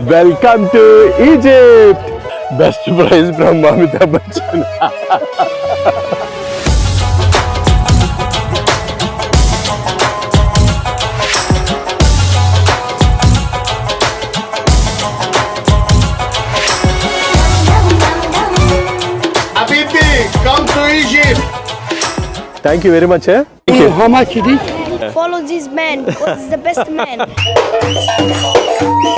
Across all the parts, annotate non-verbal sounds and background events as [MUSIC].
Welcome to Egypt! Best prize from Mamita Bachchan. Habibi, come to Egypt! Thank you very much. Eh? Thank you. How much did Follow this man. What's the best man? [LAUGHS]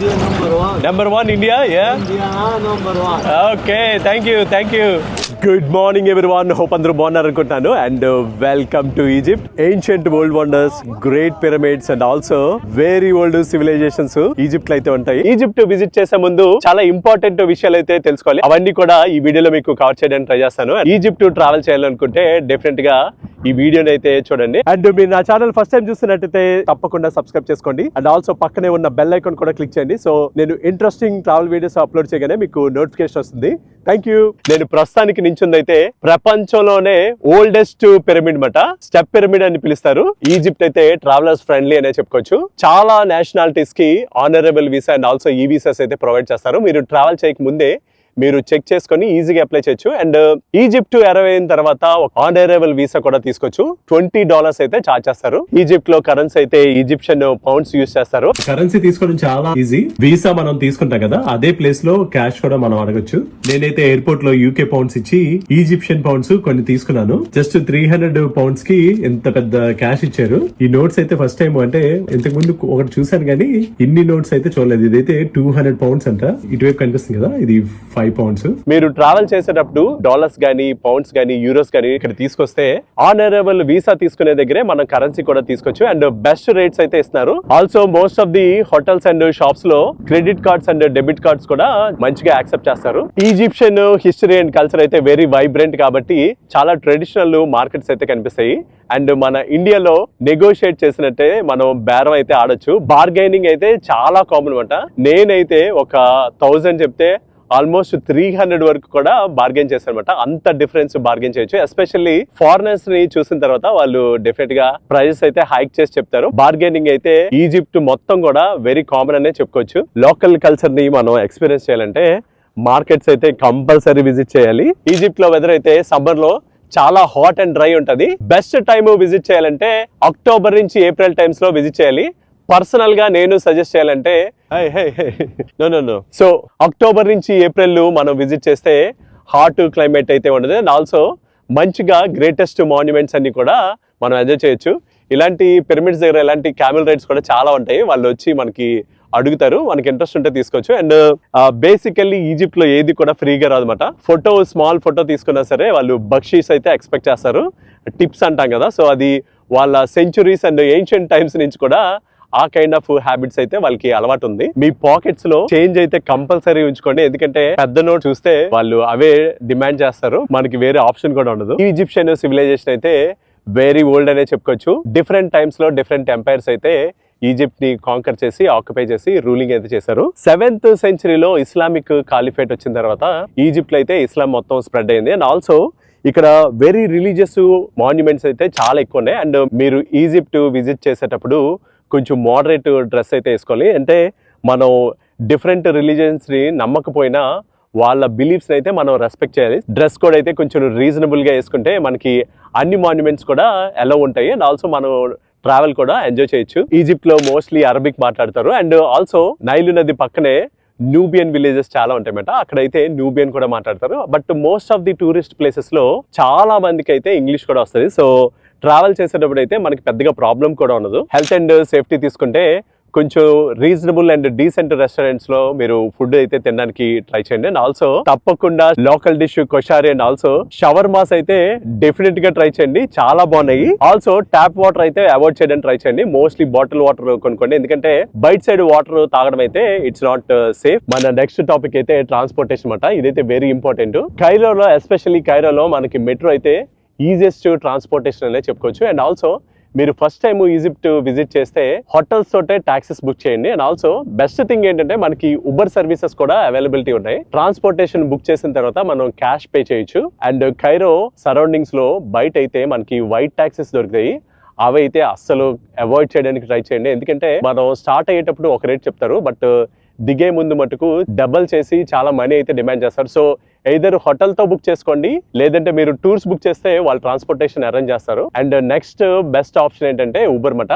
India number one. Number one, India, yeah? India number one. Okay, thank you, thank you. Good morning everyone hope అందరూ బాగున్నారనుకుంటున్నాను. And welcome to Egypt ancient world wonders great pyramids and also very old civilisations ఈజిప్ట్లో అయితే ఉంటాయి. Egypt visit చేసే ముందు చాలా important విషయాలు అయితే తెలుసుకోవాలి. అవన్నీ కూడా ఈ వీడియోలో మీకు కవర్ చేయడానికి ట్రై చేస్తాను. ఈజిప్ట్ ట్రావెల్ చేయాలనుకుంటే డెఫినెట్గా ఈ వీడియోని అయితే చూడండి. అండ్ మీరు నా ఛానల్ ఫస్ట్ టైం చూస్తున్నట్టయితే తప్పకుండా సబ్స్క్రైబ్ చేసుకోండి. అండ్ ఆల్సో పక్కనే ఉన్న బెల్ ఐకాన్ కూడా క్లిక్ చేయండి. సో నేను ఇంట్రెస్టింగ్ ట్రావెల్ వీడియోస్ అప్లోడ్ చేయగానే మీకు నోటిఫికేషన్ వస్తుంది. థ్యాంక్ యూ నేను ప్రస్తుతానికి నించుందైతే ప్రపంచంలోనే ఓల్డెస్ట్ పిరమిడ్ మాట స్టెప్ పిరమిడ్ అని పిలుస్తారు. ఈజిప్ట్ అయితే ట్రావెలర్స్ ఫ్రెండ్లీ అనే చెప్పుకోవచ్చు. చాలా నేషనాలిటీస్కి on arrival visa and also ఈ వీసాస్ అయితే ప్రొవైడ్ చేస్తారు. మీరు ట్రావెల్ చేయక ముందే మీరు చెక్ చేసుకొని ఈజీగా అప్లై చేయొచ్చు. అండ్ ఈజిప్ట్ అరవై అయిన తర్వాత ఆన్ అరైవల్ వీసా కూడా తీసుకోవచ్చు. ట్వంటీ డాలర్స్ అయితే చార్జ్ చేస్తారు. ఈజిప్ట్లో కరెన్సీ అయితే ఈజిప్షియన్ పౌండ్స్ యూస్ చేస్తారు. కరెన్సీ తీసుకోవడం చాలా ఈజీ వీసా మనం తీసుకుంటాం కదా అదే ప్లేస్లో క్యాష్ కూడా మనం అడగొచ్చు. నేనైతే ఎయిర్పోర్ట్లో యూకే పౌండ్స్ ఇచ్చి ఈజిప్షియన్ పౌండ్స్ కొన్ని తీసుకున్నాను. జస్ట్ త్రీ హండ్రెడ్ పౌండ్స్కి ఎంత పెద్ద క్యాష్ ఇచ్చారు. ఈ నోట్స్ అయితే ఫస్ట్ టైం అంటే ఇంతకు ముందు ఒకటి చూసాను కానీ ఇన్ని నోట్స్ అయితే చూడలేదు. ఇదైతే టూ హండ్రెడ్ పౌండ్స్ అంట. ఇటువైపు కనిపిస్తుంది కదా ఇది ఫైవ్ పౌండ్స్ మీరు ట్రావెల్ చేసేటప్పుడు డాలర్స్ గానీ పౌండ్స్ గానీ యూరోస్ గానీ ఇక్కడ తీసుకొస్తే ఆనరబుల్ వీసా తీసుకునే దగ్గరే మనం కరెన్సీ కూడా తీసుకోవచ్చు. అండ్ బెస్ట్ రేట్స్ అయితే ఇస్తున్నారు. Also most of the hotels and షాప్స్లో credit cards and debit cards కూడా మంచిగా యాక్సెప్ట్ చేస్తారు. ఈజిప్షియన్ హిస్టరీ అండ్ కల్చర్ అయితే వెరీ వైబ్రెంట్ కాబట్టి చాలా ట్రెడిషనల్ మార్కెట్స్ అయితే కనిపిస్తాయి. అండ్ మన ఇండియాలో నెగోషియేట్ చేసినట్టే మనం బేరం అయితే ఆడొచ్చు. బార్గైనింగ్ అయితే చాలా కామన్ అనమాట నేనైతే ఒక థౌజండ్ చెప్తే ఆల్మోస్ట్ త్రీ హండ్రెడ్ వరకు కూడా బార్గెన్ చేశారనమాట అంత డిఫరెన్స్ బార్గెన్ చేయొచ్చు. ఎస్పెషల్లీ ఫారినర్స్ని చూసిన తర్వాత వాళ్ళు డెఫినెట్గా ప్రైజెస్ అయితే హైక్ చేసి చెప్తారు. బార్గెనింగ్ అయితే ఈజిప్ట్ మొత్తం కూడా వెరీ కామన్ అనే చెప్పుకోవచ్చు. లోకల్ కల్చర్ని మనం ఎక్స్పీరియన్స్ చేయాలంటే మార్కెట్స్ అయితే కంపల్సరీ విజిట్ చేయాలి. ఈజిప్ట్లో వెదర్ అయితే సమ్మర్లో చాలా హాట్ అండ్ డ్రై ఉంటది. బెస్ట్ టైం విజిట్ చేయాలంటే అక్టోబర్ నుంచి ఏప్రిల్ టైమ్స్లో విజిట్ చేయాలి. పర్సనల్గా నేను సజెస్ట్ చేయాలంటే no no no so October నుంచి ఏప్రిల్ మనం విజిట్ చేస్తే హాట్ క్లైమేట్ అయితే ఉండదు. అండ్ ఆల్సో మంచిగా గ్రేటెస్ట్ మాన్యుమెంట్స్ అన్ని కూడా మనం ఎంజాయ్ చేయొచ్చు. ఇలాంటి పిరమిడ్స్ దగ్గర ఇలాంటి క్యామెల్ రైడ్స్ కూడా చాలా ఉంటాయి. వాళ్ళు వచ్చి మనకి అడుగుతారు. మనకి ఇంట్రెస్ట్ ఉంటే తీసుకోవచ్చు. అండ్ బేసికల్లీ ఈజిప్ట్లో ఏది కూడా ఫ్రీగా రాదన్నమాట. ఫోటో స్మాల్ ఫోటో తీసుకున్నా సరే వాళ్ళు బక్షీస్ అయితే ఎక్స్పెక్ట్ చేస్తారు. టిప్స్ అంటాం కదా. సో అది వాళ్ళ సెంచురీస్ అండ్ ఏన్షియంట్ టైమ్స్ నుంచి కూడా ఆ కైండ్ ఆఫ్ హ్యాబిట్స్ అయితే వాళ్ళకి అలవాటు ఉంది. మీ పాకెట్స్లో చేంజ్ అయితే కంపల్సరీ ఉంచుకోండి. ఎందుకంటే పెద్ద నోట్ చూస్తే వాళ్ళు అవే డిమాండ్ చేస్తారు. మనకి వేరే ఆప్షన్ కూడా ఉండదు. ఈజిప్షియన్ సివిలైజేషన్ అయితే వెరీ ఓల్డ్ అనే చెప్పుకోవచ్చు. డిఫరెంట్ టైమ్స్లో డిఫరెంట్ ఎంపైర్స్ అయితే ఈజిప్ట్ని కాంకర్ చేసి ఆక్యుపై చేసి రూలింగ్ అయితే చేశారు. సెవెంత్ సెంచరీలో ఇస్లామిక్ కాలిఫేట్ వచ్చిన తర్వాత ఈజిప్ట్లో అయితే ఇస్లాం మొత్తం స్ప్రెడ్ అయింది. అండ్ ఆల్సో ఇక్కడ వెరీ రిలీజియస్ మాన్యుమెంట్స్ అయితే చాలా ఎక్కువ ఉన్నాయి. అండ్ మీరు ఈజిప్ట్ విజిట్ చేసేటప్పుడు కొంచెం మోడరేట్ డ్రెస్ అయితే వేసుకోవాలి. అంటే మనం డిఫరెంట్ రిలీజియన్స్ని నమ్మకపోయినా వాళ్ళ బిలీఫ్స్ని అయితే మనం రెస్పెక్ట్ చేయాలి. డ్రెస్ కోడ్ అయితే కొంచెం రీజనబుల్గా వేసుకుంటే మనకి అన్ని మాన్యుమెంట్స్ కూడా ఎలా ఉంటాయి. అండ్ ఆల్సో మనం ట్రావెల్ కూడా ఎంజాయ్ చేయొచ్చు. ఈజిప్ట్లో మోస్ట్లీ అరబిక్ మాట్లాడతారు. అండ్ ఆల్సో నైలు నది పక్కనే న్యూబియన్ విలేజెస్ చాలా ఉంటాయన్నమాట అక్కడైతే న్యూబియన్ కూడా మాట్లాడతారు. But most of the tourist ప్లేసెస్లో చాలా మందికి అయితే ఇంగ్లీష్ కూడా వస్తుంది. సో ట్రావెల్ చేసేటప్పుడు అయితే మనకి పెద్దగా ప్రాబ్లం కూడా ఉండదు. హెల్త్ అండ్ సేఫ్టీ తీసుకుంటే కొంచెం రీజనబుల్ అండ్ డీసెంట్ రెస్టారెంట్స్లో మీరు ఫుడ్ అయితే తినడానికి ట్రై చేయండి. అండ్ ఆల్సో తప్పకుండా local dish koshari and also shawarma అయితే డెఫినెట్గా ట్రై చేయండి. చాలా బాగున్నాయి. ఆల్సో ట్యాప్ వాటర్ అయితే అవాయిడ్ చేయడానికి ట్రై చేయండి. మోస్ట్లీ బాటిల్ వాటర్ కొనుక్కోండి. ఎందుకంటే బయట సైడ్ వాటర్ తాగడం అయితే ఇట్స్ నాట్ సేఫ్ మన నెక్స్ట్ టాపిక్ అయితే ట్రాన్స్పోర్టేషన్ అనమాట ఇదైతే వెరీ ఇంపార్టెంట్ కైరోలో ఎస్పెషల్లీ కైరోలో మనకి మెట్రో అయితే ఈజియెస్ట్ ట్రాన్స్పోర్టేషన్ అనే చెప్పుకోవచ్చు. అండ్ ఆల్సో మీరు ఫస్ట్ టైం ఈజిప్ట్ విజిట్ చేస్తే హోటల్స్ తోటే టాక్సెస్ బుక్ చేయండి. అండ్ ఆల్సో బెస్ట్ థింగ్ ఏంటంటే మనకి ఉబర్ సర్వీసెస్ కూడా అవైలబిలిటీ ఉన్నాయి ట్రాన్స్పోర్టేషన్ బుక్ చేసిన తర్వాత మనం క్యాష్ పే చేయొచ్చు. అండ్ కైరో సరౌండింగ్స్లో బయట అయితే మనకి వైట్ టాక్సెస్ దొరుకుతాయి. అవి అయితే అస్సలు అవాయిడ్ చేయడానికి ట్రై చేయండి. ఎందుకంటే మనం స్టార్ట్ అయ్యేటప్పుడు ఒక రేట్ చెప్తారు. బట్ దిగే ముందు మటుకు డబల్ చేసి చాలా మనీ అయితే డిమాండ్ చేస్తారు. సో ఎయిదర్ హోటల్తో బుక్ చేసుకోండి లేదంటే మీరు టూర్స్ బుక్ చేస్తే వాళ్ళు ట్రాన్స్పోర్టేషన్ అరేంజ్ చేస్తారు. అండ్ నెక్స్ట్ బెస్ట్ ఆప్షన్ ఏంటంటే ఉబర్ మట.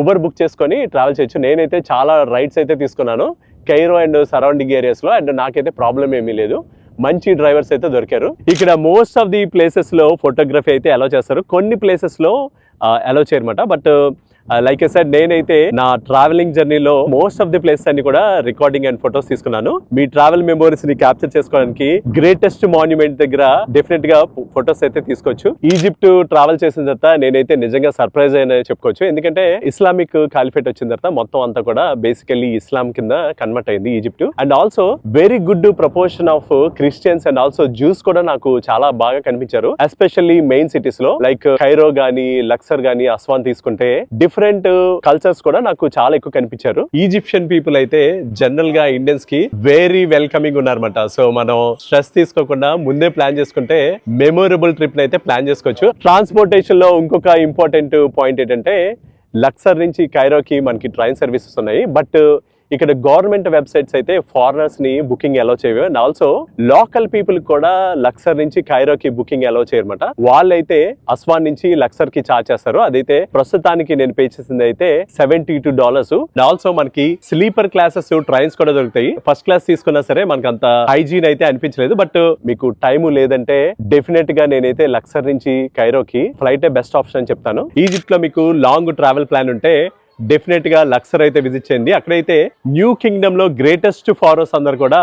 ఉబర్ బుక్ చేసుకొని ట్రావెల్ చేయొచ్చు. నేనైతే చాలా రైడ్స్ అయితే తీసుకున్నాను. కైరో అండ్ సరౌండింగ్ ఏరియాస్లో అండ్ నాకైతే ప్రాబ్లం ఏమీ లేదు. మంచి డ్రైవర్స్ అయితే దొరికారు. ఇక్కడ మోస్ట్ ఆఫ్ ది ప్లేసెస్లో ఫోటోగ్రఫీ అయితే అలౌ చేస్తారు. కొన్ని ప్లేసెస్లో అలో అలౌ చేయరమాట బట్ Uh, లైక్ సార్ నేనైతే నా ట్రావెలింగ్ జర్నీలో మోస్ట్ ఆఫ్ ది ప్లేస్ అన్ని కూడా రికార్డింగ్ అండ్ ఫొటోస్ తీసుకున్నాను. మీ ట్రావెల్ మెమోరీస్ని క్యాప్చర్ చేసుకోవడానికి గ్రేటెస్ట్ మాన్యుమెంట్ దగ్గర డెఫినెట్గా ఫొటోస్ అయితే తీసుకోవచ్చు. ఈజిప్ట్ ట్రావెల్ చేసిన తర్వాత నేనైతే నిజంగా సర్ప్రైజ్ అయిన చెప్పుకోవచ్చు. ఎందుకంటే ఇస్లామిక్ కాలిఫేట్ వచ్చిన తర్వాత మొత్తం అంతా కూడా బేసికల్లీ ఇస్లాం కింద కన్వర్ట్ అయింది Egypt and also very good proportion of Christians and also Jews కూడా నాకు చాలా బాగా కనిపించారు. ఎస్పెషల్లీ మెయిన్ సిటీస్లో లైక్ ఖైరో గానీ లక్సర్ గానీ అస్వాన్ తీసుకుంటే డిఫరెంట్ కల్చర్స్ uh, కూడా నాకు చాలా ఎక్కువ కనిపించారు. ఈజిప్షియన్ పీపుల్ అయితే జనరల్గా ఇండియన్స్కి వెరీ వెల్కమింగ్ ఉన్నారన్నమాట. సో మనం స్ట్రెస్ తీసుకోకుండా ముందే ప్లాన్ చేసుకుంటే మెమొరబుల్ ట్రిప్ అయితే ప్లాన్ చేసుకోవచ్చు. ట్రాన్స్పోర్టేషన్లో ఇంకొక ఇంపార్టెంట్ పాయింట్ ఏంటంటే లక్సర్ నుంచి కైరోకి మనకి ట్రైన్ సర్వీసెస్ ఉన్నాయి. బట్ ఇక్కడ గవర్నమెంట్ వెబ్సైట్స్ అయితే ఫారినర్స్ని బుకింగ్ అలో చేయవు. అండ్ ఆల్సో లోకల్ పీపుల్ కూడా లక్సర్ నుంచి కైరోకి బుకింగ్ అలో చేయరమాట వాళ్ళైతే అస్వాన్ నుంచి లక్సర్కి చార్జ్ చేస్తారు. అదైతే ప్రస్తుతానికి నేను పే చేసింది అయితే సెవెంటీ టూ డాలర్స్ ఆల్సో మనకి స్లీపర్ క్లాసెస్ ట్రైన్స్ కూడా దొరుకుతాయి. ఫస్ట్ క్లాస్ తీసుకున్నా సరే మనకు అంత హైజీన్ అయితే అనిపించలేదు. బట్ మీకు టైం లేదంటే డెఫినెట్గా నేనైతే లక్సర్ నుంచి కైరోకి ఫ్లైట్ బెస్ట్ ఆప్షన్ అని చెప్తాను. ఈజిప్ట్లో మీకు లాంగ్ ట్రావెల్ ప్లాన్ ఉంటే డెఫినెట్గా లక్సర్ అయితే విజిట్ చేయండి. అక్కడైతే న్యూ కింగ్డమ్లో గ్రేటెస్ట్ ఫారోస్ అందరు కూడా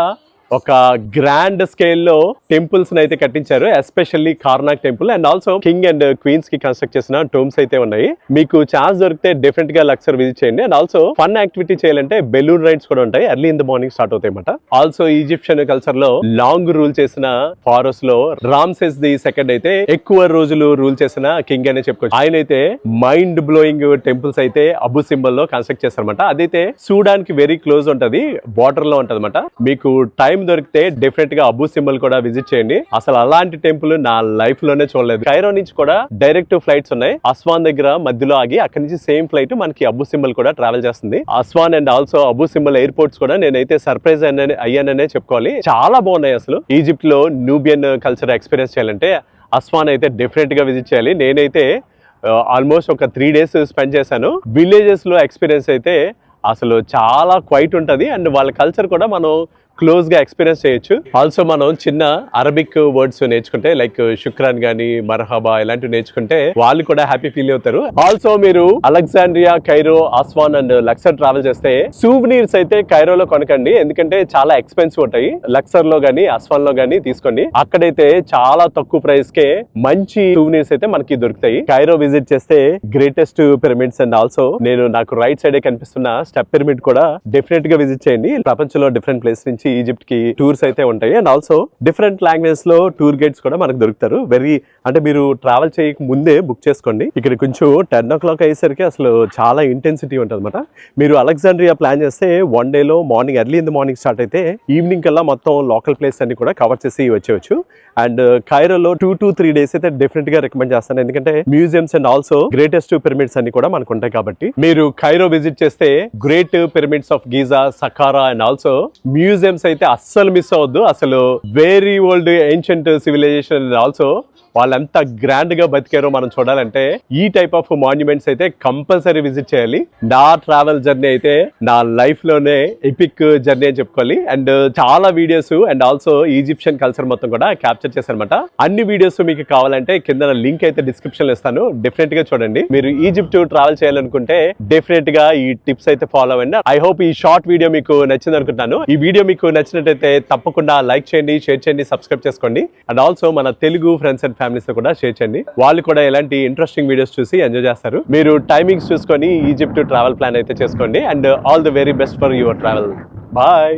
ఒక గ్రాండ్ స్కేల్లో టెంపుల్స్ అయితే కట్టించారు especially Karnak temple and also king and క్వీన్స్కి construct చేసిన టోమ్స్ అయితే ఉన్నాయి. మీకు ఛాన్స్ దొరికితే డెఫినెట్గా లక్సర్ విజిట్ చేయండి అండ్ ఆల్సో ఫన్ యాక్టివిటీ చేయాలంటే బెలూన్ రైడ్స్ కూడా ఉంటాయి. Early in the morning start అవుతాయి ఆల్సో ఈజిప్షియన్ కల్చర్లో లాంగ్ రూల్ చేసిన ఫారెస్ట్లో రామ్సెస్ ది సెకండ్ అయితే ఎక్కువ రోజులు రూల్ చేసిన కింగ్ అనే చెప్పుకోవచ్చు. ఆయన అయితే మైండ్ బ్లోయింగ్ టెంపుల్స్ అయితే అబు సింబల్లో కన్స్ట్రక్ట్ చేస్తారనమాట అదైతే చూడడానికి వెరీ క్లోజ్ ఉంటది బార్డర్లో ఉంటది మీకు టైం దొరికితే డెఫినెట్గా అబు సింబల్ కూడా విజిట్ చేయండి. అసలు అలాంటి టెంపుల్ నా లైఫ్లోనే చూడలేదు. కైరో నుంచి కూడా డైరెక్ట్ ఫ్లైట్స్ ఉన్నాయి. అస్వాన్ దగ్గర మధ్యలో ఆగి అక్కడ నుంచి సేమ్ ఫ్లైట్ మనకి అబ్బు సింబల్ కూడా ట్రావెల్ చేస్తుంది. Aswan and also Abu Simbel airports కూడా నేనైతే సర్ప్రైజ్ అయ్యాననే చెప్పుకోవాలి. చాలా బాగున్నాయి అసలు. ఈజిప్ట్లో న్యూబియన్ కల్చర్ ఎక్స్పీరియన్స్ చేయాలంటే అస్వాన్ అయితే డెఫినెట్గా విజిట్ చేయాలి. నేనైతే uh, ఆల్మోస్ట్ ఒక త్రీ డేస్ స్పెండ్ చేశాను. విలేజెస్లో ఎక్స్పీరియన్స్ అయితే అసలు చాలా క్వైట్ ఉంటుంది. అండ్ వాళ్ళ కల్చర్ కూడా మనం క్లోజ్గా ఎక్స్పీరియన్స్ చేయొచ్చు. ఆల్సో మనం చిన్న అరబిక్ వర్డ్స్ నేర్చుకుంటే లైక్ శుక్రాన్ గానీ మర్హబా ఇలాంటివి నేర్చుకుంటే వాళ్ళు కూడా హ్యాపీ ఫీల్ అవుతారు. ఆల్సో మీరు Alexandria Cairo Aswan and Luxor travel చేస్తే సూవనీర్స్ అయితే కైరోలో కొనకండి. ఎందుకంటే చాలా ఎక్స్పెన్సివ్ ఉంటాయి. లక్సర్లో గానీ అస్వాన్లో గానీ తీసుకోండి. అక్కడైతే చాలా తక్కువ ప్రైస్ కే మంచి సూవనీర్స్ అయితే మనకి దొరుకుతాయి. కైరో విజిట్ చేస్తే గ్రేటెస్ట్ పిరమిడ్స్ అండ్ ఆల్సో నేను నాకు రైట్ సైడ్ కనిపిస్తున్న స్టెప్ పిరమిడ్ కూడా డెఫినెట్గా విజిట్ చేయండి. ప్రపంచంలో డిఫరెంట్ ప్లేస్ నుంచి ఈజిప్ట్కి టూర్స్ అయితే ఉంటాయి. అండ్ ఆల్సో డిఫరెంట్ లాంగ్వేజ్లో టూర్ గైడ్స్ కూడా మనకు దొరుకుతారు. వెరీ అంటే మీరు ట్రావెల్ చేయక ముందే బుక్ చేసుకోండి. ఇక్కడ కొంచెం టెన్ ఓ క్లాక్ అయ్యేసరికి అసలు చాలా ఇంటెన్సిటీ ఉంటుంది మీరు అలెగ్జాండ్రియా ప్లాన్ చేస్తే వన్ డేలో morning early in the morning start అయితే ఈవినింగ్ కల్లా మొత్తం లోకల్ ప్లేస్ అన్ని కూడా కవర్ చేసి వచ్చేవచ్చు. అండ్ కైరోలో టూ టు త్రీ డేస్ అయితే డెఫినెట్గా రికమెండ్ చేస్తాను. ఎందుకంటే museums and also greatest pyramids అన్ని కూడా మనకు ఉంటాయి కాబట్టి. మీరు కైరో విజిట్ చేస్తే great pyramids of Giza Saqqara and also museum అయితే అస్సలు మిస్ అవ్వద్దు. అసలు very old ancient civilization also వాళ్ళు ఎంత గ్రాండ్గా బతికారో మనం చూడాలంటే ఈ టైప్ ఆఫ్ మాన్యుమెంట్స్ అయితే కంపల్సరీ విజిట్ చేయాలి. నా ట్రావెల్ జర్నీ అయితే నా లైఫ్లోనే ఎపిక్ జర్నీ అని చెప్పుకోవాలి. అండ్ చాలా videos and also Egyptian culture మొత్తం కూడా క్యాప్చర్ చేశారనమాట అన్ని వీడియోస్ మీకు కావాలంటే కింద లింక్ అయితే డిస్క్రిప్షన్లో ఇస్తాను. డెఫినెట్గా చూడండి. మీరు ఈజిప్ట్ ట్రావెల్ చేయాలనుకుంటే డెఫినెట్గా ఈ టిప్స్ అయితే ఫాలో అవ్వండి. ఐ హోప్ ఈ షార్ట్ వీడియో మీకు నచ్చింది అనుకుంటున్నాను ఈ వీడియో మీకు నచ్చినట్టయితే తప్పకుండా లైక్ చేయండి షేర్ చేయండి సబ్స్క్రైబ్ చేసుకోండి. అండ్ ఆల్సో మన తెలుగు ఫ్రెండ్స్ అండ్ ఫ్యామిలీస్తో కూడా షేర్ చేయండి. వాళ్ళు కూడా ఎలాంటి ఇంట్రెస్టింగ్ వీడియోస్ చూసి ఎంజాయ్ చేస్తారు. మీరు టైమింగ్స్ చూసుకొని ఈజిప్ట్ ట్రావెల్ ప్లాన్ అయితే చేసుకోండి. And all the very best for your travel bye